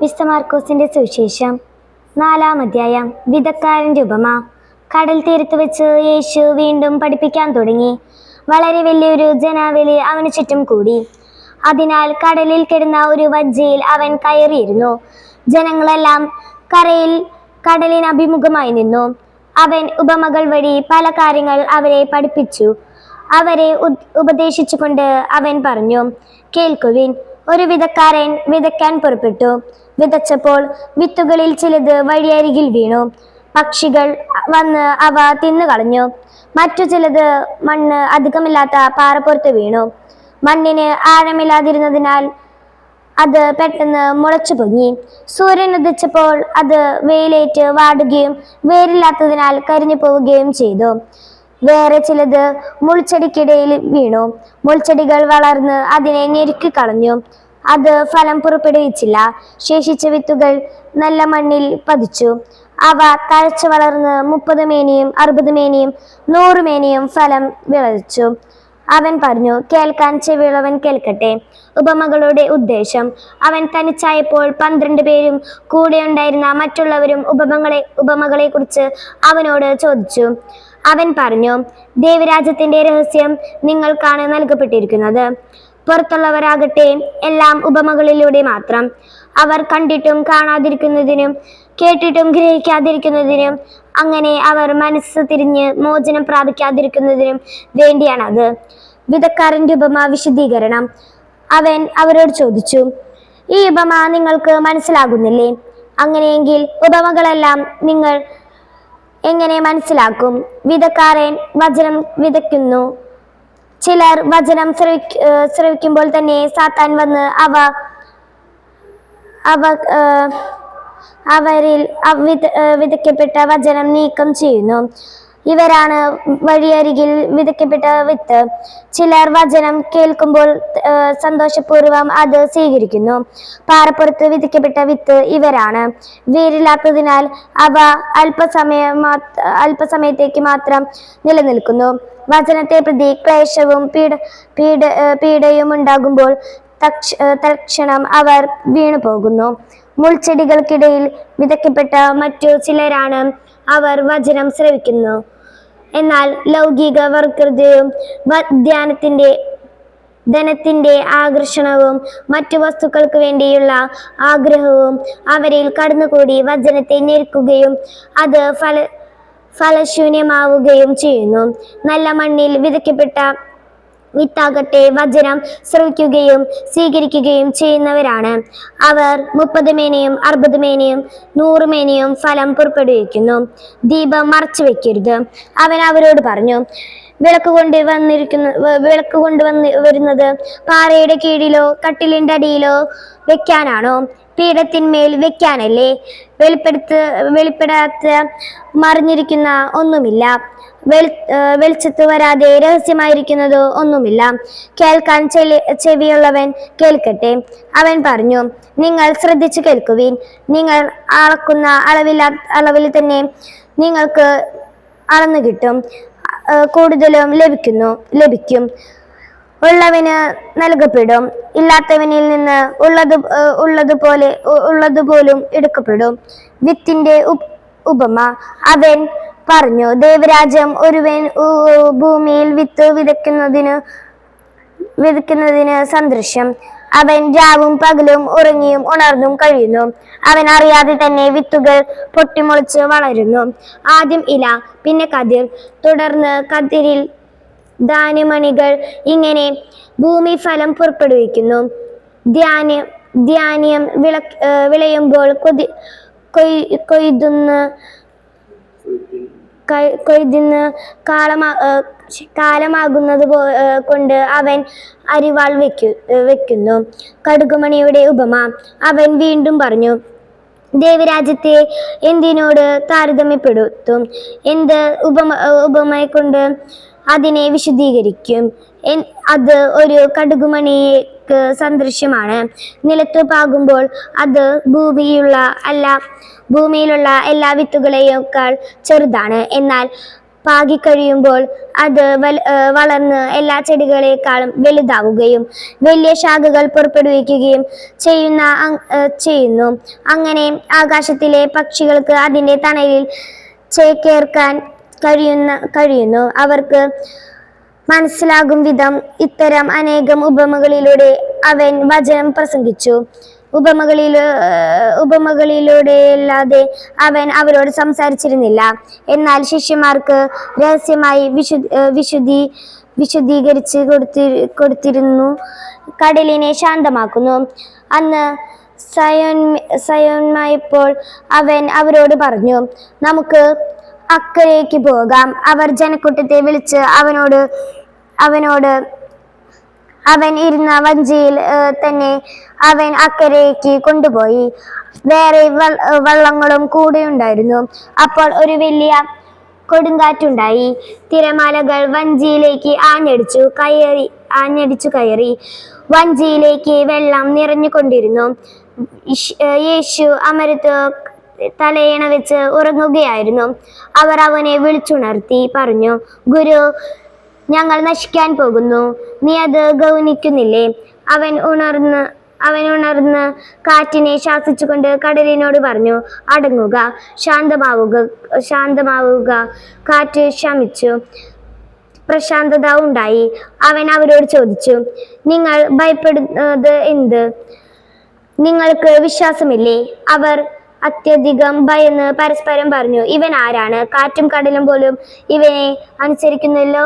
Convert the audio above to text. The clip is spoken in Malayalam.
വിശുദ്ധ മാർക്കോസിന്റെ സുവിശേഷം. നാലാം അധ്യായം വിധക്കാരന്റെ ഉപമ. കടൽ തീരത്ത് വെച്ച് യേശു വീണ്ടും പഠിപ്പിക്കാൻ തുടങ്ങി. വളരെ വലിയൊരു ജനാവലി അവന് ചുറ്റും കൂടി. അതിനാൽ കടലിൽ കിടന്ന ഒരു വജ്ജയിൽ അവൻ കയറിയിരുന്നു. ജനങ്ങളെല്ലാം കരയിൽ കടലിന് അഭിമുഖമായി നിന്നു. അവൻ ഉപമകൾ വഴി പല കാര്യങ്ങൾ അവരെ പഠിപ്പിച്ചു. അവരെ ഉപദേശിച്ചുകൊണ്ട് അവൻ പറഞ്ഞു കേൾക്കുവിൻ ഒരു വിതക്കാരൻ വിതയ്ക്കാൻ പുറപ്പെട്ടു. വിതച്ചപ്പോൾ വിത്തുകളിൽ ചിലത് വഴിയരികിൽ വീണു. പക്ഷികൾ വന്ന് അവ തിന്നുകളഞ്ഞു മറ്റു ചിലത് മണ്ണ് അധികമില്ലാത്ത പാറപ്പുറത്ത് വീണു. മണ്ണിന് ആഴമില്ലാതിരുന്നതിനാൽ അത് പെട്ടെന്ന് മുളച്ചു പൊങ്ങി. സൂര്യൻ ഉദിച്ചപ്പോൾ അത് വെയിലേറ്റ് വാടുകയും വേരില്ലാത്തതിനാൽ കരിഞ്ഞു പോവുകയും ചെയ്തു. വേറെ ചിലത് മുൾച്ചെടിക്കിടയിൽ വീണു. മുൾച്ചെടികൾ വളർന്ന് അതിനെ ഞെരുക്കി കളഞ്ഞു. അത് ഫലം പുറപ്പെടുവിച്ചില്ല. ശേഷിച്ച വിത്തുകൾ നല്ല മണ്ണിൽ പതിച്ചു. അവ തഴച്ചു വളർന്ന് മുപ്പത് മേനിയും അറുപത് മേനിയും നൂറ് മേനിയും ഫലം വിളച്ചു അവൻ പറഞ്ഞു കേൾക്കാൻ ചെവിയുള്ളവൻ കേൾക്കട്ടെ. ഉപമകളുടെ ഉദ്ദേശം. അവൻ തനിച്ചായപ്പോൾ പന്ത്രണ്ട് പേരും കൂടെ ഉണ്ടായിരുന്ന മറ്റുള്ളവരും ഉപമകളെ ഉപമകളെ കുറിച്ച് അവനോട് ചോദിച്ചു. അവൻ പറഞ്ഞു ദേവരാജ്യത്തിന്റെ രഹസ്യം നിങ്ങൾക്കാണ് നൽകപ്പെട്ടിരിക്കുന്നത്. പുറത്തുള്ളവരാകട്ടെ എല്ലാം ഉപമകളിലൂടെ മാത്രം. അവർ കണ്ടിട്ടും കാണാതിരിക്കുന്നതിനും കേട്ടിട്ടും ഗ്രഹിക്കാതിരിക്കുന്നതിനും അങ്ങനെ അവർ മനസ്സ് തിരിഞ്ഞ് മോചനം പ്രാപിക്കാതിരിക്കുന്നതിനും വേണ്ടിയാണത്. വിധക്കാരന്റെ ഉപമ വിശദീകരണം. അവൻ അവരോട് ചോദിച്ചു ഈ ഉപമ നിങ്ങൾക്ക് മനസ്സിലാകുന്നില്ലേ? അങ്ങനെയെങ്കിൽ ഉപമകളെല്ലാം നിങ്ങൾ എങ്ങനെ മനസ്സിലാക്കും? വിധക്കാരൻ വചനം വിതയ്ക്കുന്നു. ചിലർ വചനം ശ്രവിക്ക ശ്രവിക്കുമ്പോൾ തന്നെ സാത്താൻ വന്ന് അവ അവ അവരിൽ അവ- വിത- വിതയ്ക്കപ്പെട്ട വചനം നീക്കം ചെയ്യുന്നു. ഇവരാണ് വഴിയരികിൽ വിതയ്ക്കപ്പെട്ട വിത്ത്. ചിലർ വചനം കേൾക്കുമ്പോൾ സന്തോഷപൂർവം അത് സ്വീകരിക്കുന്നു. പാറപ്പുറത്ത് വിതയ്ക്കപ്പെട്ട വിത്ത് ഇവരാണ്. വേരില്ലാത്തതിനാൽ അവ അല്പസമയം അല്പസമയത്തേക്ക് മാത്രം നിലനിൽക്കുന്നു. വചനത്തെ പ്രതി ക്ലേശവും പീഡ പീഡ പീഡയും ഉണ്ടാകുമ്പോൾ തക്ഷ തൽക്ഷണം അവർ വീണു പോകുന്നു മുൾച്ചെടികൾക്കിടയിൽ വിതയ്ക്കപ്പെട്ട മറ്റു ചിലരാണ് അവർ വചനം ശ്രവിക്കുന്നു. എന്നാൽ ലൗകിക വർഗതയും ധ്യാനത്തിന്റെ ധനത്തിന്റെ ആകർഷണവും മറ്റു വസ്തുക്കൾക്ക് വേണ്ടിയുള്ള ആഗ്രഹവും അവരിൽ കടന്നുകൂടി വചനത്തെ ഞെരുക്കുകയും അത് ഫല ഫലശൂന്യമാവുകയും ചെയ്യുന്നു. നല്ല മണ്ണിൽ വിതയ്ക്കപ്പെട്ട വിത്താകട്ടെ വചനം ശ്രവിക്കുകയും സ്വീകരിക്കുകയും ചെയ്യുന്നവരാണ്. അവർ മുപ്പത് മേനയും അറുപത് മേനയും നൂറ് മേനയും ഫലം പുറപ്പെടുവിക്കുന്നു. ദീപം മറച്ചു വെക്കരുത് അവൻ അവരോട് പറഞ്ഞു വിളക്ക് കൊണ്ട് വന്നിരിക്കുന്ന വിളക്ക് കൊണ്ട് വന്ന് വരുന്നത് പാറയുടെ കീഴിലോ കട്ടിലിന്റെ അടിയിലോ വെക്കാനാണോ? പീഠത്തിന്മേൽ വെക്കാനല്ലേ? വെളിപ്പെടുത്ത് വെളിപ്പെടാത്ത മറിഞ്ഞിരിക്കുന്ന ഒന്നുമില്ല. വെളി വെളിച്ചത്ത് വരാതെ രഹസ്യമായിരിക്കുന്നതോ ഒന്നുമില്ല. കേൾക്കാൻ ചെലി ചെവിയുള്ളവൻ കേൾക്കട്ടെ. അവൻ പറഞ്ഞു നിങ്ങൾ ശ്രദ്ധിച്ചു കേൾക്കുവിൻ. നിങ്ങൾ അളക്കുന്ന അളവില്ലാ അളവിൽ തന്നെ നിങ്ങൾക്ക് അളന്നു കിട്ടും. കൂടുതലും ലഭിക്കുന്നു ലഭിക്കും. ഉള്ളവന് നൽകപ്പെടും. ഇല്ലാത്തവനിൽ നിന്ന് ഉള്ളത് ഉള്ളതുപോലെ ഉള്ളതുപോലും എടുക്കപ്പെടും. വിത്തിന്റെ ഉപമ. അവൻ പറഞ്ഞു ദേവരാജ്യം ഒരുവൻ ഭൂമിയിൽ വിത്ത് വിതയ്ക്കുന്നതിന് വിതയ്ക്കുന്നതിന് സദൃശ്യം. അവൻ രാവും പകലും ഉറങ്ങിയും ഉണർന്നും കഴിയുന്നു. അവൻ അറിയാതെ തന്നെ വിത്തുകൾ പൊട്ടിമുളച്ച് വളരുന്നു. ആദ്യം ഇല പിന്നെ കതിർ. തുടർന്ന് കതിരിൽ ധാന്യമണികൾ ഇങ്ങനെ ഭൂമി ഫലം പുറപ്പെടുവിക്കുന്നു. ധ്യാനം ധാന്യം വിള വിളയുമ്പോൾ കൊതി കൊയ് കൊയ്തുന്ന കൊയ്തിന്ന് കാളമാ കാലമാകുന്നത് കൊണ്ട് അവൻ അരിവാൾ വെക്കു വെക്കുന്നു. കടുകുമണിയുടെ ഉപമ. അവൻ വീണ്ടും പറഞ്ഞു ദേവരാജ്യത്തെ എന്തിനോട് താരതമ്യപ്പെടുത്തും? എന്ത് ഉപമ ഉപമയെ കൊണ്ട് അതിനെ വിശദീകരിക്കും അത് ഒരു കടുകുമണിക്ക് സദൃശ്യമാണ്. നിലത്ത് പാകുമ്പോൾ അത് ഭൂമിയുള്ള അല്ല ഭൂമിയിലുള്ള എല്ലാ വിത്തുകളെയേക്കാൾ ചെറുതാണ്. എന്നാൽ പാകിക്കഴിയുമ്പോൾ അത് വളർന്ന് എല്ലാ ചെടികളെക്കാളും വലുതാവുകയും വലിയ ശാഖകൾ പുറപ്പെടുവിക്കുകയും ചെയ്യുന്ന ചെയ്യുന്നു. അങ്ങനെ ആകാശത്തിലെ പക്ഷികൾക്ക് അതിന്റെ തണലിൽ ചേക്കേർക്കാൻ കഴിയുന്ന കഴിയുന്നു. അവർക്ക് മനസ്സിലാകും വിധം ഇത്തരം അനേകം ഉപമകളിലൂടെ അവൻ വചനം പ്രസംഗിച്ചു. ഉപമകളിലൂ ഉപമകളിലൂടെയല്ലാതെ അവൻ അവരോട് സംസാരിച്ചിരുന്നില്ല. എന്നാൽ ശിഷ്യന്മാർക്ക് രഹസ്യമായി വിശു വിശുദ്ധി വിശുദ്ധീകരിച്ച് കൊടുത്തി കൊടുത്തിരുന്നു. കടലിനെ ശാന്തമാക്കുന്നു. അന്ന് സയോൻ അവൻ അവരോട് പറഞ്ഞു നമുക്ക് അക്കരയ്ക്ക് പോകാം. അവർ ജനക്കൂട്ടത്തെ വിളിച്ച് അവനോട് അവനോട് അവൻ ഇരുന്ന വഞ്ചിയിൽ തന്നെ അവൻ അക്കരയ്ക്ക് കൊണ്ടുപോയി. വേറെ വള്ളങ്ങളും കൂടെ ഉണ്ടായിരുന്നു. അപ്പോൾ ഒരു വലിയ കൊടുങ്കാറ്റുണ്ടായി. തിരമാലകൾ വഞ്ചിയിലേക്ക് ആഞ്ഞടിച്ചു കയറി ആഞ്ഞടിച്ചു കയറി. വഞ്ചിയിലേക്ക് വെള്ളം നിറഞ്ഞുകൊണ്ടിരുന്നു. യേശു അമരത്ത് തലയണ വെച്ച് ഉറങ്ങുകയായിരുന്നു. അവർ അവനെ വിളിച്ചുണർത്തി പറഞ്ഞു ഗുരു ഞങ്ങൾ നശിക്കാൻ പോകുന്നു. നീ അത് ഗൗനിക്കുന്നില്ലേ? അവൻ ഉണർന്ന് അവൻ ഉണർന്ന് കാറ്റിനെ ശാസിച്ചുകൊണ്ട് കടലിനോട് പറഞ്ഞു അടങ്ങുക ശാന്തമാവുക ശാന്തമാവുക. കാറ്റ് ശമിച്ചു. പ്രശാന്തത ഉണ്ടായി. അവൻ അവരോട് ചോദിച്ചു നിങ്ങൾ ഭയപ്പെടുന്നത് എന്ത്? നിങ്ങൾക്ക് വിശ്വാസമില്ലേ? അവർ അത്യധികം ഭയന്ന് പരസ്പരം പറഞ്ഞു ഇവൻ ആരാണ്? കാറ്റും കടലും പോലും ഇവനെ അനുസരിക്കുന്നല്ലോ?